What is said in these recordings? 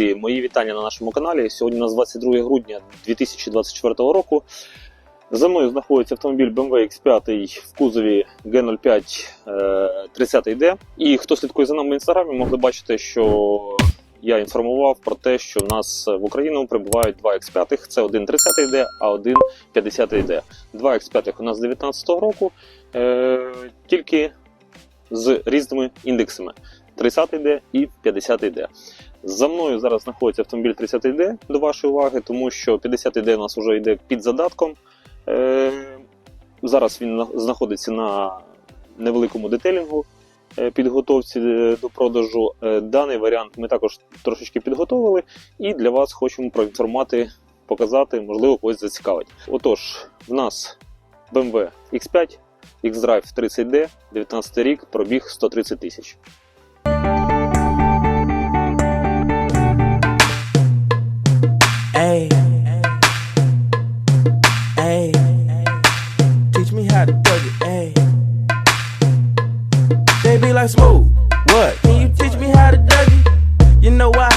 Друзі, мої вітання на нашому каналі. Сьогодні у нас 22 грудня 2024 року. За мною знаходиться автомобіль BMW X5 в кузові G05 е, 30D. І хто слідкує за нами в інстаграмі, могли бачити, що я інформував про те, що в нас в Україну прибувають два X5. Це один 30D, а один 50D. Два X5 у нас з 2019 року, е, тільки з різними індексами. 30D і 50D. За мною зараз знаходиться автомобіль 30D до вашої уваги, тому що 50D у нас вже йде під задатком. Е, Зараз він знаходиться на невеликому детелінгу е, підготовці е, до продажу. Даний варіант ми також трошечки підготовили і для вас хочемо проінформувати, показати, можливо, когось зацікавить. Отож, в нас BMW X5, X-Drive 30D, 19 рік, пробіг 130 тисяч. Hey, hey, teach me how to thug it. Hey, they be like smooth. What? Can you teach me how to thug it? You know why?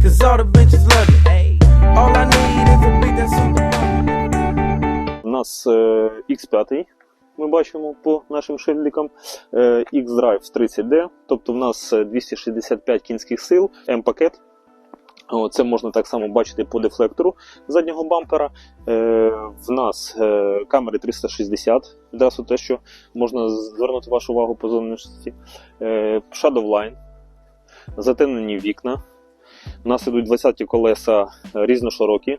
Cause all the bitches love it. Hey, all I need is a beat that's super. У нас е, X5, ми бачимо по нашим шильдикам, е, X-Drive 30D, тобто в нас е, 265 кінських сил, М-пакет. Це можна так само бачити по дефлектору заднього бампера. Е, в нас е, камери 360, одразу те, що можна звернути вашу увагу по зовнішності. Е, Shadowline, затемнені вікна. У нас ідуть 20 колеса різноширокі.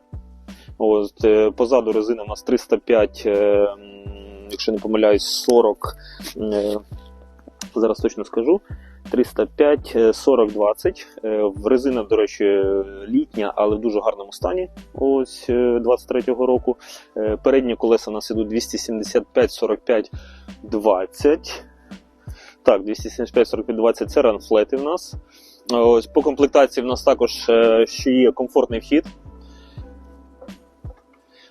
От, позаду резина у нас 305, е, якщо не помиляюсь, 40. е, Зараз точно скажу. 305, е, 40, 20. Е, В резина, до речі, е, літня, але в дуже гарному стані. Ось е, 23-го року. Передні колеса у нас ідуть 275, 45, 20. Так, 275, 45, 20 це ранфлети в нас. Ось по комплектації в нас також ще є комфортний вхід.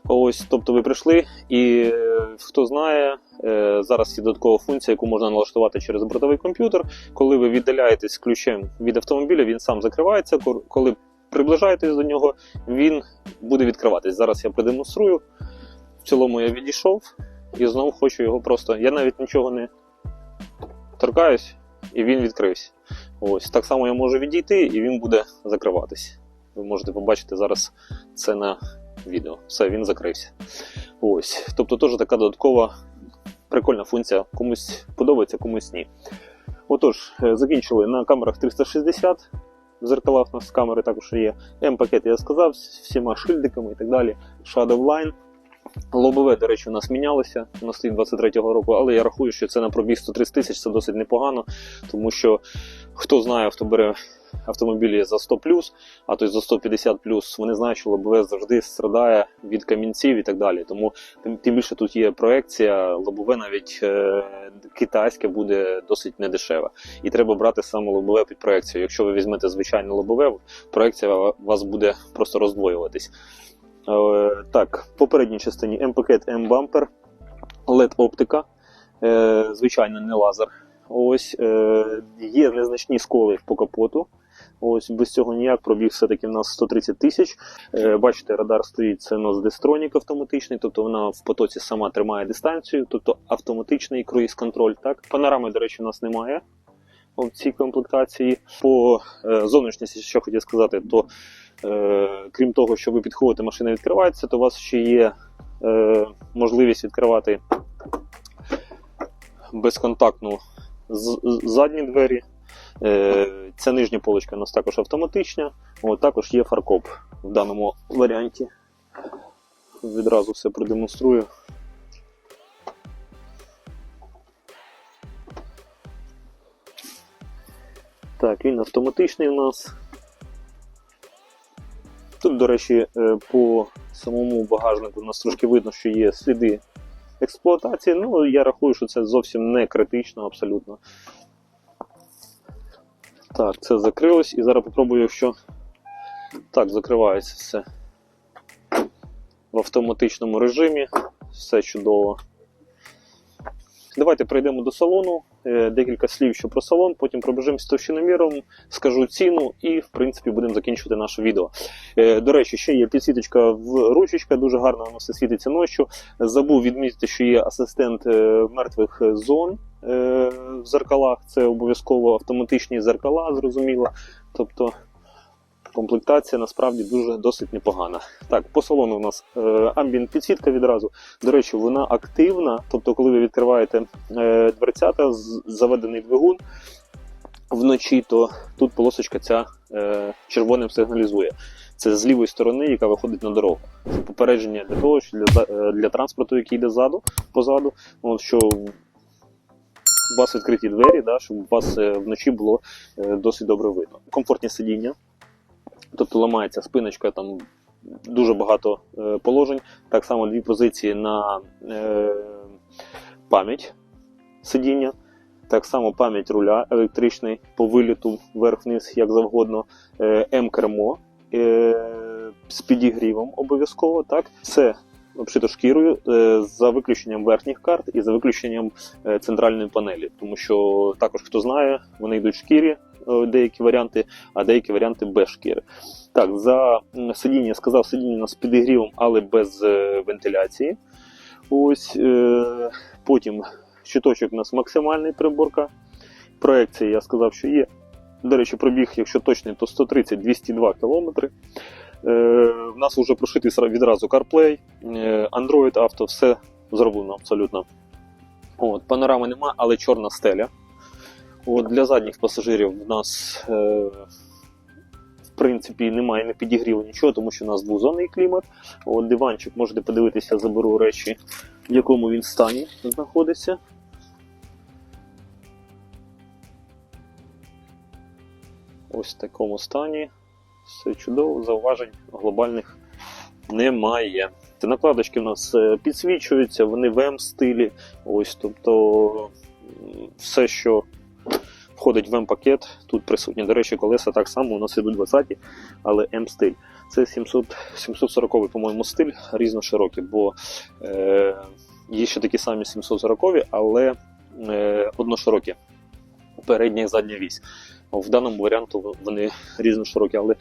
Ось, тобто ви прийшли, і е, хто знає, е, зараз є додаткова функція, яку можна налаштувати через бортовий комп'ютер. Коли ви віддаляєтесь ключем від автомобіля, він сам закривається. Коли приближаєтесь до нього, він буде відкриватись. Зараз я продемонструю. В цілому я відійшов і знову хочу його просто. Я навіть нічого не торкаюсь, і він відкрився. Ось так само я можу відійти, і він буде закриватись. Ви можете побачити зараз це на відео. Все, він закрився. Ось. Тобто теж така додаткова прикольна функція. Комусь подобається, комусь ні. Отож, е, закінчили на камерах 360. В зеркалах у нас камери також є. М-пакет, я сказав, з всіма шильдиками і так далі. Shadow Line. Лобове, до речі, у нас мінялося на слід 23-го року, але я рахую, що це на пробіг 130 тисяч, це досить непогано, тому що хто знає, хто бере автомобілі за 100 а то й за 150 вони знають, що лобове завжди страдає від камінців і так далі. Тому тим, більше тут є проекція, лобове навіть е, китайське буде досить недешеве. І треба брати саме лобове під проекцію. Якщо ви візьмете звичайне лобове, проекція вас буде просто роздвоюватись. Е, так, в попередній частині М-пакет, М-бампер, LED-оптика, звичайно, не лазер. Ось е, є незначні сколи по капоту. Ось без цього ніяк пробіг все-таки в нас 130 тисяч. Е, бачите, радар стоїть це у нас Destronік автоматичний, тобто вона в потоці сама тримає дистанцію, тобто автоматичний круїз-контроль. Так, панорами, до речі, у нас немає в цій комплектації. По е, зовнішності, що хотів сказати, то е, крім того, що ви підходите, машина відкривається, то у вас ще є е, можливість відкривати безконтактну задні двері. Ця нижня полочка у нас також автоматична. От, також є фаркоп в даному варіанті. Відразу все продемонструю. Так, він автоматичний у нас. Тут, до речі, е, по самому багажнику у нас трошки видно, що є сліди експлуатації. Ну, я рахую, що це зовсім не критично абсолютно. Так, це закрилось і зараз попробую, якщо так, закривається все в автоматичному режимі. Все чудово. Давайте прийдемо до салону, декілька слів що про салон, потім пробежимося товщиноміром, скажу ціну і, в принципі, будемо закінчувати наше відео. Е, До речі, ще є підсвіточка в ручечка, дуже гарно воно все світиться ночі. Забув відмітити, що є асистент е, мертвих зон е, в зеркалах. Це обов'язково автоматичні зеркала, зрозуміло. Тобто комплектація насправді дуже досить непогана. Так, по салону у нас е, амбієнт підсвітка відразу. До речі, вона активна. Тобто, коли ви відкриваєте е, дверцята, заведений двигун вночі, то тут полосочка ця е, червоним сигналізує. Це з лівої сторони, яка виходить на дорогу. Це попередження для того, що для, для транспорту, який йде ззаду, позаду, от, що у вас відкриті двері, да, щоб у вас вночі було досить добре видно. Комфортні сидіння, тобто ламається спиночка, там дуже багато е, положень. Так само дві позиції на е, пам'ять сидіння. Так само пам'ять руля електричний по виліту вверх-вниз, як завгодно. Е, М-кермо е, з підігрівом обов'язково. Так? Все обшито шкірою е, за виключенням верхніх карт і за виключенням е, центральної панелі. Тому що також хто знає, вони йдуть в шкірі, е, деякі варіанти, а деякі варіанти без шкіри. Так, за сидіння я сказав, сидіння з підігрівом, але без вентиляції. Ось потім щиточок у нас максимальний приборка. Проекція я сказав, що є. До речі, пробіг, якщо точний, то 130-202 км. Е, в нас вже прошитий відразу CarPlay, е, Android Auto, все зроблено абсолютно. От, панорами нема, але чорна стеля. От, для задніх пасажирів в нас е, в принципі немає не підігріву нічого, тому що у нас двозонний клімат. От, диванчик, можете подивитися, заберу речі, в якому він стані знаходиться. Ось в такому стані. Все чудово, зауважень глобальних немає. Накладочки в нас е, підсвічуються, вони в М-стилі. Ось, тобто все, що входить в М-пакет, тут присутні. До речі, колеса так само у нас ідуть 20, але М-стиль. Це 700, 740 по-моєму, стиль різноширокий, бо е, є ще такі самі 740, але е, одноширокі. Передня і задня вісь. В даному варіанту вони різноширокі, але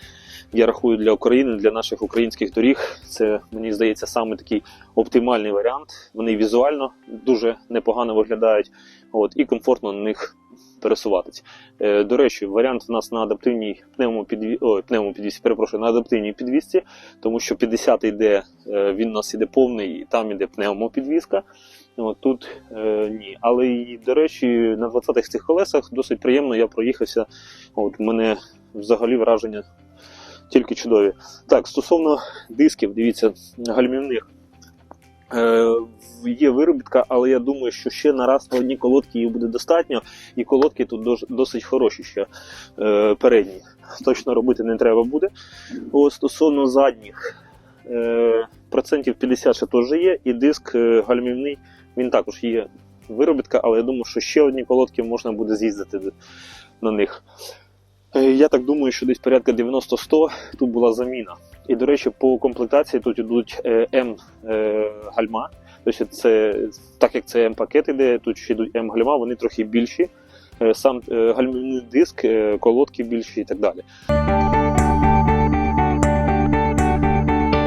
я рахую для України, для наших українських доріг, це мені здається саме такий оптимальний варіант. Вони візуально дуже непогано виглядають, от і комфортно на них пересуватись. Е, до речі, варіант у нас на адаптивній пневмопідві... Ой, пневмопідвісці, перепрошую, на адаптивній підвісці, тому що 50 йде, е, він у нас іде повний, і там іде пневмопідвізка. От тут е, ні. Але і, до речі, на 20-х цих колесах досить приємно я проїхався. От мене взагалі враження тільки чудові. Так, стосовно дисків, дивіться, гальмівних. Е, є виробітка, але я думаю, що ще на раз на одні колодки її буде достатньо, і колодки тут досить хороші ще е, передні. Точно робити не треба буде. О, стосовно задніх, е, процентів 50 ще теж є, і диск е, гальмівний, він також є виробітка, але я думаю, що ще одні колодки можна буде з'їздити на них. Е, Я так думаю, що десь порядка 90-100 тут була заміна. І, до речі, по комплектації тут йдуть е, М е. Тобто це, так як це М-пакет іде, тут ще йдуть М-гальма, вони трохи більші. Сам гальмівний диск, колодки більші і так далі.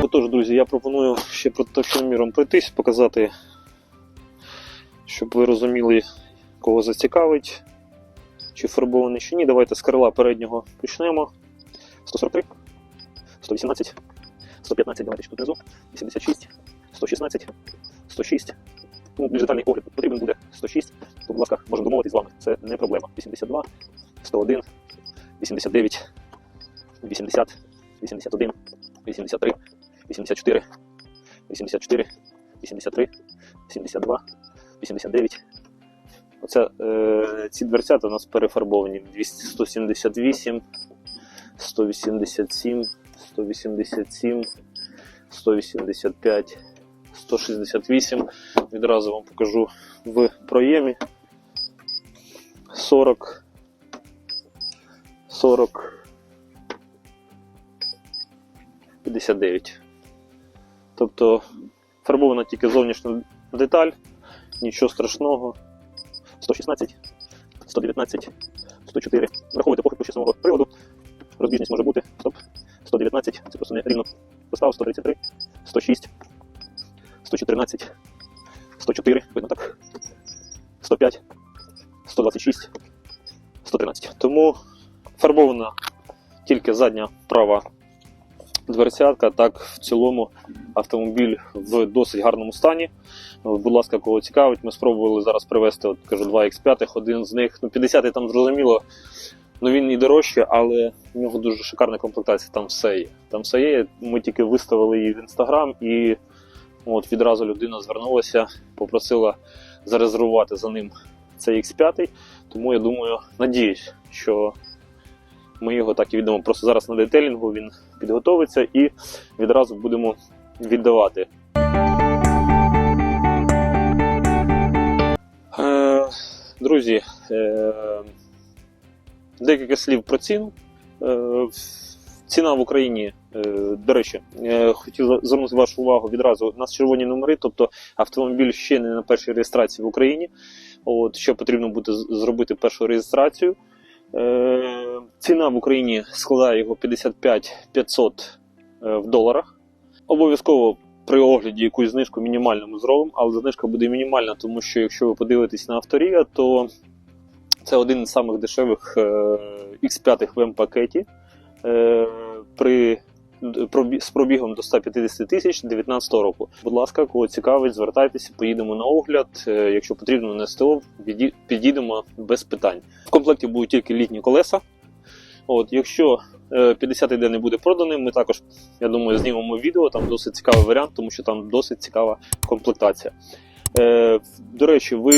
Отож, друзі, я пропоную ще про товщиноміром пройтись, показати, щоб ви розуміли, кого зацікавить, чи фарбований, чи ні. Давайте з крила переднього почнемо. 143, 118, 115, давайте тут внизу, 86, 116, 106. Ну, більш детальний огляд потрібен буде 106. То, будь ласка, можемо домовитись з вами, це не проблема. 82, 101, 89, 80, 81, 83, 84, 84, 83, 82, 89. Оце, е, ці дверцята у нас перефарбовані 200, 178, 187, 187, 185, 168. Відразу вам покажу в проємі. 40, 40, 59. Тобто фарбована тільки зовнішня деталь, нічого страшного. 116, 119, 104. Враховуйте похибку самого приводу. Розбіжність може бути. Стоп. 119, це просто не рівно поставив, 133, 106, 114, 104, видно так. 105, 126, 113. Тому фарбована тільки задня права дверцятка, так в цілому автомобіль в досить гарному стані. Будь ласка, кого цікавить, ми спробували зараз привезти, от кажу, два X5, один з них, ну 50 там зрозуміло, ну він і дорожче, але в нього дуже шикарна комплектація, там все є. Там все є. Ми тільки виставили її в інстаграм і от відразу людина звернулася, попросила зарезервувати за ним цей X5. Тому я думаю, надіюсь, що ми його так і віддамо. Просто зараз на детелінгу він підготовиться і відразу будемо віддавати. Е, Друзі, е, декілька слів про ціну. Е, Ціна в Україні, до речі, хотів звернути вашу увагу відразу. Нас червоні номери, тобто автомобіль ще не на першій реєстрації в Україні. От, що потрібно буде зробити першу реєстрацію. Е, ціна в Україні складає його 55 500 е, в доларах. Обов'язково при огляді якусь знижку мінімальну ми зробимо, але знижка буде мінімальна, тому що якщо ви подивитесь на авторія, то це один із самих дешевих е, X5 в М-пакеті. Е, при з пробігом до 150 тисяч 2019 року. Будь ласка, кого цікавить, звертайтеся, поїдемо на огляд. Е, Якщо потрібно на СТО, підійдемо без питань. В комплекті будуть тільки літні колеса. От, якщо е, 50-й день не буде проданий, ми також, я думаю, знімемо відео. Там досить цікавий варіант, тому що там досить цікава комплектація. Е, до речі, ви,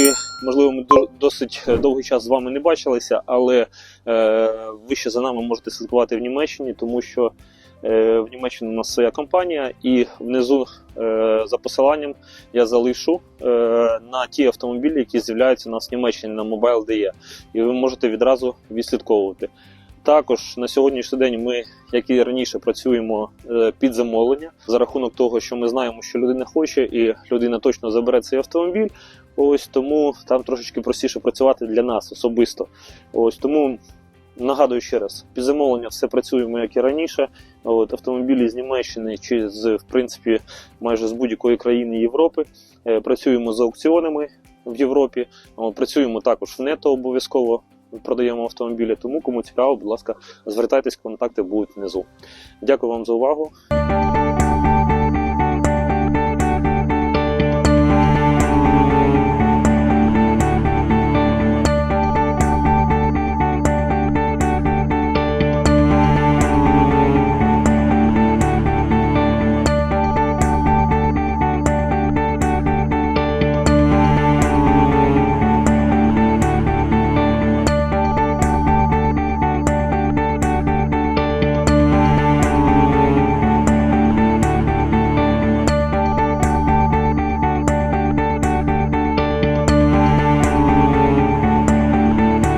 можливо, ми до- досить довгий час з вами не бачилися, але е, ви ще за нами можете слідкувати в Німеччині, тому що е, в Німеччині у нас своя компанія, і внизу е, за посиланням я залишу е, на ті автомобілі, які з'являються у нас в Німеччині на Mobile.de, і ви можете відразу відслідковувати. Також на сьогоднішній день ми, як і раніше, працюємо е, під замовлення за рахунок того, що ми знаємо, що людина хоче, і людина точно забере цей автомобіль. Ось тому там трошечки простіше працювати для нас особисто. Ось тому нагадую ще раз: під замовлення все працюємо як і раніше. От автомобілі з Німеччини чи з в принципі майже з будь-якої країни Європи. Е, Працюємо з аукціонами в Європі. Працюємо також в нето обов'язково. Продаємо автомобілі, тому кому цікаво, будь ласка, звертайтесь, контакти будуть внизу. Дякую вам за увагу.